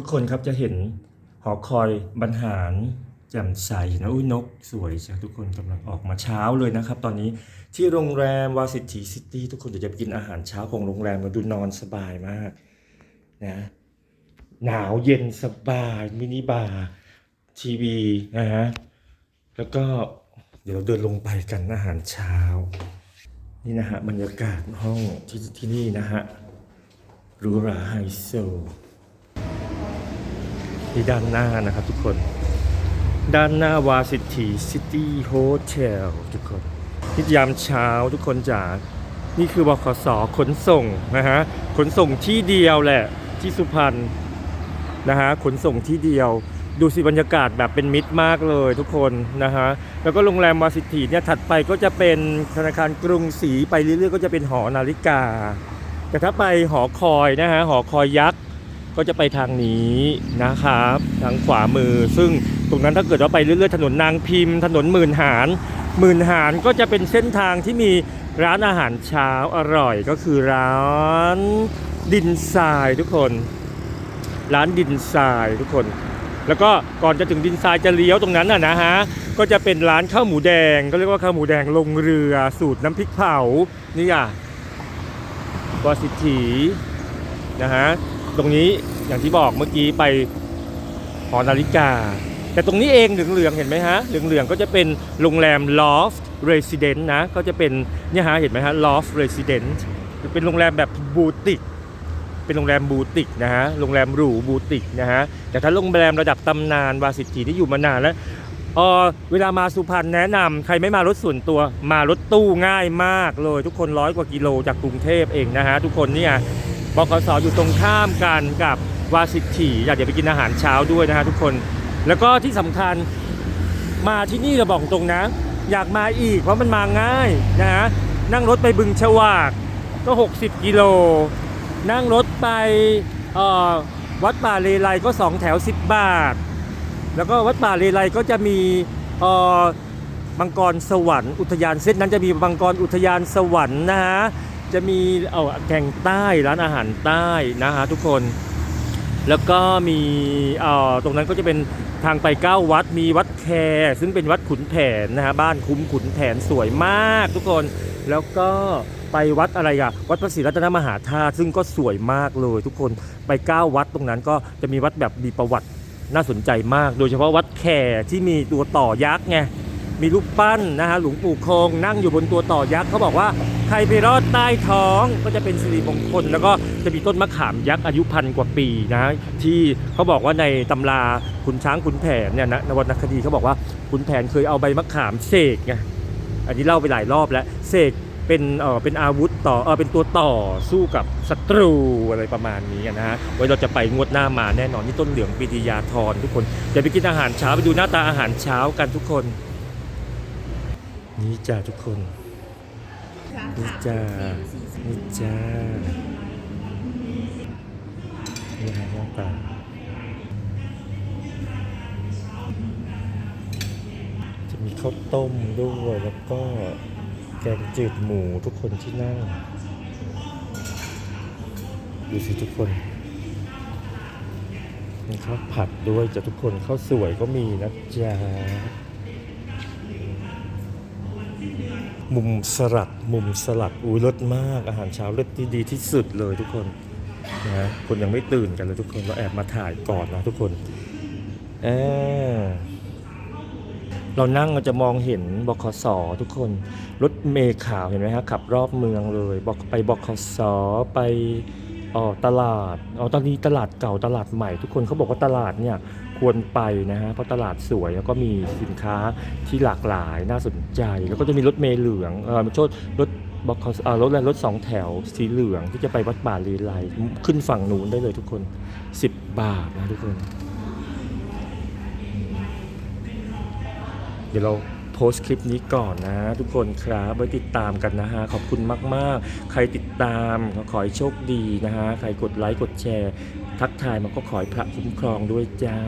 ทุกคนครับจะเห็นหอคอยบรรหารแจ่มใสนะอุ้ยนกสวยจ้ะทุกคนกำลังออกมาเช้าเลยนะครับ ตอนนี้ที่โรงแรมวาสิตีซิตี้ทุกคนเดี๋ยวจะไปกินอาหารเช้าของโรงแรมมาดูนอนสบายมากนะหนาวเย็นสบายมินิบาร์ทีวีนะฮะแล้วก็เดี๋ยวเราเดินลงไปกันอาหารเช้า นี่นะฮะบรรยากาศห้องที่ที่นี่นะฮะหรูหราไฮโซ ที่ด้านหน้านะครับทุกคน ด้านหน้าวาสิตีซิตี้โฮเทลทุกคนที่ยามเช้าทุกคนจ๋านี่คือบขสขนส่งนะฮะขนส่งที่เดียวแหละที่สุพรรณนะฮะขนส่งที่เดียวดูสิบรรยากาศแบบเป็นมิตรมากเลยทุกคนนะฮะ แล้วก็โรงแรมวาสิตีเนี่ยถัดไปก็จะเป็นธนาคารกรุงศรีไปเรื่อยๆ ก็จะเป็นหอนาฬิกา แต่ถ้าไปหอคอยนะฮะหอคอยยักษ์ ก็จะไปทางนี้นะครับ ทางขวามือ ซึ่งตรงนั้นถ้าเกิดว่าไปเรื่อยๆถนนนางพิมพ์ ถนนหมื่นหารหมื่นหารก็จะเป็นเส้นทางที่มีร้านอาหารเช้าอร่อยก็คือร้านดินทรายทุกคน ร้านดินทรายทุกคน แล้วก็ก่อนจะถึงดินทรายจะเลี้ยวตรงนั้นน่ะนะฮะก็จะเป็นร้านข้าวหมูแดงก็เรียกว่าข้าวหมูแดงลงเรือสูตรน้ำพริกเผานี่อะวาสิถีนะฮะ ตรงนี้อย่างที่บอกเมื่อกี้ไปหอนาฬิกา แต่ตรงนี้เองเหลืองๆเห็นไหมฮะเหลืองๆก็จะเป็นโรงแรม Loft Residence นะ ก็จะเป็นเนี่ยฮะเห็นไหมฮะ Loft Residence เป็นโรงแรมแบบบูติกเป็นโรงแรมบูติกนะฮะโรงแรมหรูบูติกนะฮะแต่ถ้าโรงแรมระดับตำนานวาสิตีที่อยู่มานานแล้วเออเวลามาสุพรรณแนะนำใครไม่มารถส่วนตัวมารถตู้ง่ายมากเลย ทุกคนร้อยกว่ากิโลจากกรุงเทพเองนะฮะทุกคนเนี่ย บขสออยู่ตรงข้ามกันกับวาสิถีอยากเดี๋ยวไปกินอาหารเช้าด้วยนะฮะทุกคน แล้วก็ที่สำคัญมาที่นี่เราบอกตรงนะ อยากมาอีกเพราะมันมาง่ายนะฮะนั่งรถไปบึงฉวากก็ 60 กิโล นั่งรถไปวัดป่าเลไลก็ 2 แถว 10 บาท แล้วก็วัดป่าเลไลก็จะมีมังกรสวรรค์อุทยานเส้นนั้นจะมีมังกรอุทยานสวรรค์นะฮะ จะมีเออแกงใต้ร้านอาหารใต้นะฮะทุกคน แล้วก็มีเอ่อตรงนั้นก็จะเป็นทางไปเก้าวัดมีวัดแคร์ซึ่งเป็นวัดขุนแผนนะฮะบ้านคุ้มขุนแผนสวยมากทุกคน แล้วก็ไปวัดอะไรอะวัดพระศรีรัตนมหาธาตุซึ่งก็สวยมากเลยทุกคนไปเก้าวัดตรงนั้นก็จะมีวัดแบบมีประวัติน่าสนใจมาก โดยเฉพาะวัดแคร์ที่มีตัวต่อยักษ์ไงมีรูปปั้นนะฮะหลวงปู่คงนั่งอยู่บนตัวต่อยักษ์เขาบอกว่า ใครไปรอดใต้ท้องก็จะเป็นสิริมงคล แล้วก็จะมีต้นมะขามยักษ์อายุพันกว่าปีนะที่เขาบอกว่าในตำราขุนช้างขุนแผนเนี่ยนะนวรรณคดีเขาบอกว่าขุนแผนเคยเอาใบมะขามเสกไงอันนี้เล่าไปหลายรอบแล้วเสกเป็นเออเป็นอาวุธต่อเออเป็นตัวต่อสู้กับศัตรูอะไรประมาณนี้นะฮะไว้เราจะไปงวดหน้ามาแน่นอนที่ต้นเหลืองปีติยาธรทุกคนเดี๋ยวไปกินอาหารเช้าไปดูหน้าตาอาหารเช้ากันทุกคน นี่จ้าทุกคน นี่จ้านี่จ้านี่ฮะหน้าตาจะมีข้าวต้มด้วยแล้วก็แกงจืดหมูทุกคนที่นั่ง ดูสิทุกคนมีข้าวผัดด้วยจะทุกคนข้าวสวยก็มีนะจ๊ะ มุมสลัดมุมสลัดอุ้ยรสมาก อาหารเช้ารสที่ดีที่สุดเลยทุกคนนะคนยังไม่ตื่นกันเลยทุกคนเราแอบมาถ่ายก่อนนะทุกคนเออเรานั่งเราจะมองเห็นบขสทุกคนรถเมล์ขาวเห็นไหมฮะขับรอบเมืองเลยบอกไปบขสไปออตลาดออตอนนี้ตลาดเก่าตลาดใหม่ ทุกคนเขาบอกว่าตลาดเนี่ย ควรไปนะฮะเพราะตลาดสวยแล้วก็มีสินค้าที่หลากหลายน่าสนใจ แล้วก็จะมีรถเมล์เหลืองเออโทษรถบขสอ่ารถอะไรรถสองแถวสีเหลืองที่จะไปวัดป่าลีไลขึ้นฝั่งนู้นได้เลยทุกคน 10 บาทนะทุกคน เดี๋ยวเราโพสต์คลิปนี้ก่อนนะ ทุกคนครับไว้ติดตามกันนะฮะ ขอบคุณมาก ๆ ใครติดตามขอให้โชคดีนะฮะ ใครกดไลค์กดแชร์ ทักทายมันก็ขอให้พระคุ้มครองด้วยจ้า